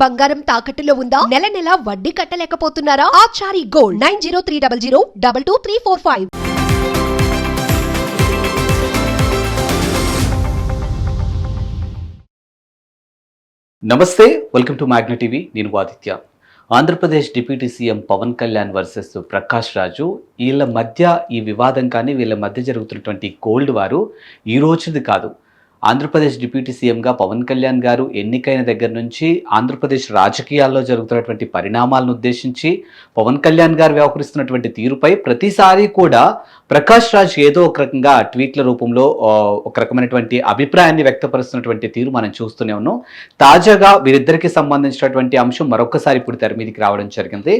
బంగారం తాకట్టులో ఉందా? నెల నెల వడ్డీ కట్టలేకపోతున్నారా? Achari gold nine zero three double zero double two three four five. నమస్తే వెల్కమ్ టు మ్యాగ్న టీవీ. నేను Aditya. Andhra Pradesh deputy CM Pawan Kalyan versus Prakash Raju వీళ్ళ మధ్య ఈ వివాదం కానీ వీళ్ళ మధ్య జరుగుతున్నటువంటి కోల్డ్ వారు ఈ రోజుది కాదు. ఆంధ్రప్రదేశ్ డిప్యూటీ సీఎంగా పవన్ కళ్యాణ్ గారు ఎన్నికైన దగ్గర నుంచి ఆంధ్రప్రదేశ్ రాజకీయాల్లో జరుగుతున్నటువంటి పరిణామాలను ఉద్దేశించి పవన్ కళ్యాణ్ గారు వ్యవహరిస్తున్నటువంటి తీరుపై ప్రతిసారి కూడా ప్రకాష్ రాజ్ ఏదో ఒక రకంగా ట్వీట్ల రూపంలో ఒక రకమైనటువంటి అభిప్రాయాన్ని వ్యక్తపరుస్తున్నటువంటి తీరు మనం చూస్తూనే ఉన్నాం. తాజాగా వీరిద్దరికి సంబంధించినటువంటి అంశం మరొకసారి ఇప్పుడు తెర మీదకి రావడం జరిగింది.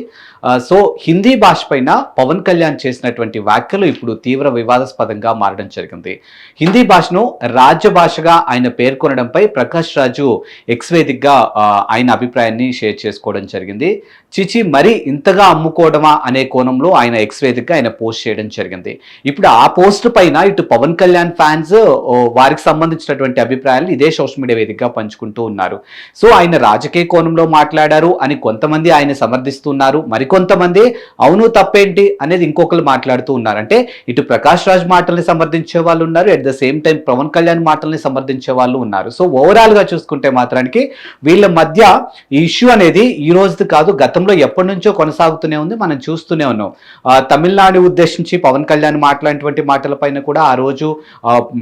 సో హిందీ భాష పైన పవన్ కళ్యాణ్ చేసినటువంటి వ్యాఖ్యలు ఇప్పుడు తీవ్ర వివాదాస్పదంగా మారడం జరిగింది. హిందీ భాషను రాజ్య భాష భాషగా ఆయన పేర్కొనడంపై ప్రకాష్ రాజు ఎక్స్వేదిక్గా ఆయన అభిప్రాయాన్ని షేర్ చేసుకోవడం జరిగింది. చిచి మరి ఇంతగా అమ్ముకోవడమా అనే కోణంలో ఆయన ఎక్స్వేదిక్గా ఆయన పోస్ట్ చేయడం జరిగింది. ఇప్పుడు ఆ పోస్ట్ పైన ఇటు పవన్ కళ్యాణ్ ఫ్యాన్స్ వారికి సంబంధించినటువంటి అభిప్రాయాలు ఇదే సోషల్ మీడియా వేదికగా పంచుకుంటూ ఉన్నారు. సో ఆయన రాజకీయ కోణంలో మాట్లాడారు అని కొంతమంది ఆయన సమర్థిస్తున్నారు. మరికొంతమంది అవును తప్పేంటి అనేది ఇంకొకరు మాట్లాడుతూ ఉన్నారు. అంటే ఇటు ప్రకాష్ రాజ్ మాటల్ని సమర్థించే వాళ్ళు ఉన్నారు. At the same time Pawan Kalyan మాటల్ని సమర్థించే వాళ్ళు ఉన్నారు. సో ఓవరాల్గా చూసుకుంటే మాత్రానికి వీళ్ళ మధ్య ఈ ఇష్యూ అనేది ఈ రోజుది కాదు గతంలో ఎప్పటి నుంచో కొనసాగుతూనే ఉంది. మనం చూస్తూనే ఉన్నాం. ఆ, తమిళనాడు ఉద్దేశించి పవన్ కళ్యాణ్ మాట్లాడినటువంటి మాటలపైన కూడా ఆ రోజు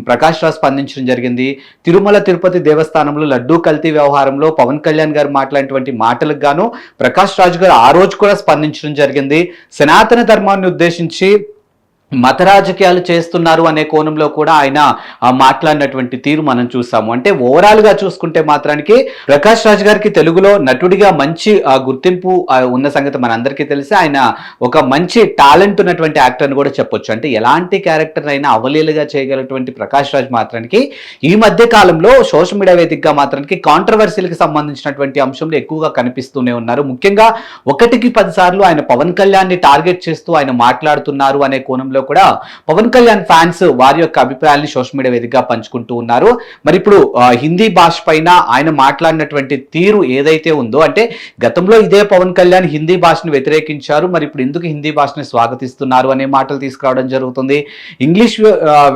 ప్రకాష్ రాజ్ స్పందించడం జరిగింది. తిరుమల తిరుపతి దేవస్థానంలో లడ్డూ కల్తీ వ్యవహారంలో పవన్ కళ్యాణ్ గారు మాట్లాడినటువంటి మాటలకు గాను ప్రకాష్ రాజు గారు ఆ రోజు కూడా స్పందించడం జరిగింది. సనాతన ధర్మాన్ని ఉద్దేశించి మత రాజకీయాలు చేస్తున్నారు అనే కోణంలో కూడా ఆయన మాట్లాడినటువంటి తీరు మనం చూసాము. అంటే ఓవరాల్గా చూసుకుంటే మాత్రానికి ప్రకాష్ రాజ్ గారికి తెలుగులో నటుడిగా మంచి గుర్తింపు ఉన్న సంగతి మనందరికీ తెలిసి ఆయన ఒక మంచి టాలెంట్ ఉన్నటువంటి యాక్టర్ అని కూడా చెప్పొచ్చు. అంటే ఎలాంటి క్యారెక్టర్ అయినా అవలీలుగా చేయగలటువంటి ప్రకాష్ రాజ్ మాత్రానికి ఈ మధ్య కాలంలో సోషల్ మీడియా వేదికగా మాత్రానికి కాంట్రవర్సీలకు సంబంధించినటువంటి అంశంలో ఎక్కువగా కనిపిస్తూనే ఉన్నారు. ముఖ్యంగా ఒకటికి పది సార్లు ఆయన పవన్ కళ్యాణ్ని టార్గెట్ చేస్తూ ఆయన మాట్లాడుతున్నారు అనే కోణంలో కూడా పవన్ కళ్యాణ్ ఫ్యాన్స్ వారి యొక్క అభిప్రాయాలను సోషల్ మీడియా వేదికగా పంచుకుంటూ ఉన్నారు. మరి ఇప్పుడు హిందీ భాష పైన ఆయన మాట్లాడినటువంటి తీరు ఏదైతే ఉందో అంటే గతంలో ఇదే పవన్ కళ్యాణ్ హిందీ భాషను వ్యతిరేకించారు మరి ఇప్పుడు ఎందుకు హిందీ భాషని స్వాగతిస్తున్నారు అనే మాటలు తీసుకురావడం జరుగుతుంది. ఇంగ్లీష్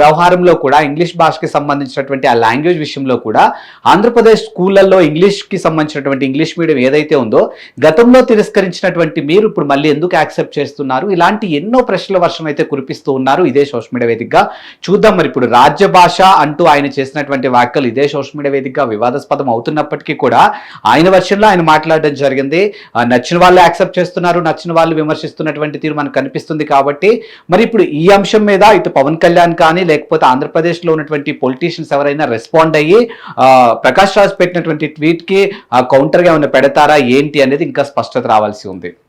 వ్యవహారంలో కూడా ఇంగ్లీష్ భాషకి సంబంధించినటువంటి ఆ లాంగ్వేజ్ విషయంలో కూడా ఆంధ్రప్రదేశ్ స్కూళ్ళల్లో ఇంగ్లీష్కి సంబంధించినటువంటి ఇంగ్లీష్ మీడియం ఏదైతే ఉందో గతంలో తిరస్కరించినటువంటి మీరు ఇప్పుడు మళ్ళీ ఎందుకు యాక్సెప్ట్ చేస్తున్నారు? ఇలాంటి ఎన్నో ప్రశ్నల వర్షం అయితే కురిపిస్తూ ఉన్నారు. ఇదే సోషల్ మీడియా వేదికగా. చూద్దాం మరి ఇప్పుడు రాజ్య భాష అంటూ ఆయన చేసినటువంటి వ్యాఖ్యలు ఇదే సోషల్ మీడియా వేదికగా వివాదాస్పదం అవుతున్నప్పటికీ కూడా ఆయన వర్షంలో ఆయన మాట్లాడడం జరిగింది. నచ్చిన వాళ్ళు యాక్సెప్ట్ చేస్తున్నారు. నచ్చిన వాళ్ళు విమర్శిస్తున్నటువంటి తీరు మనకు కనిపిస్తుంది కాబట్టి. మరి ఇప్పుడు ఈ అంశం మీద ఇటు పవన్ కళ్యాణ్ కానీ లేకపోతే ఆంధ్రప్రదేశ్లో ఉన్నటువంటి పొలిటీషియన్స్ ఎవరైనా రెస్పాండ్ అయ్యి ప్రకాష్ రాజ్ పెట్టినటువంటి ట్వీట్కి కౌంటర్గా ఏమైనా పెడతారా? ఏంటి అనేది ఇంకా స్పష్టత రావాల్సి ఉంది.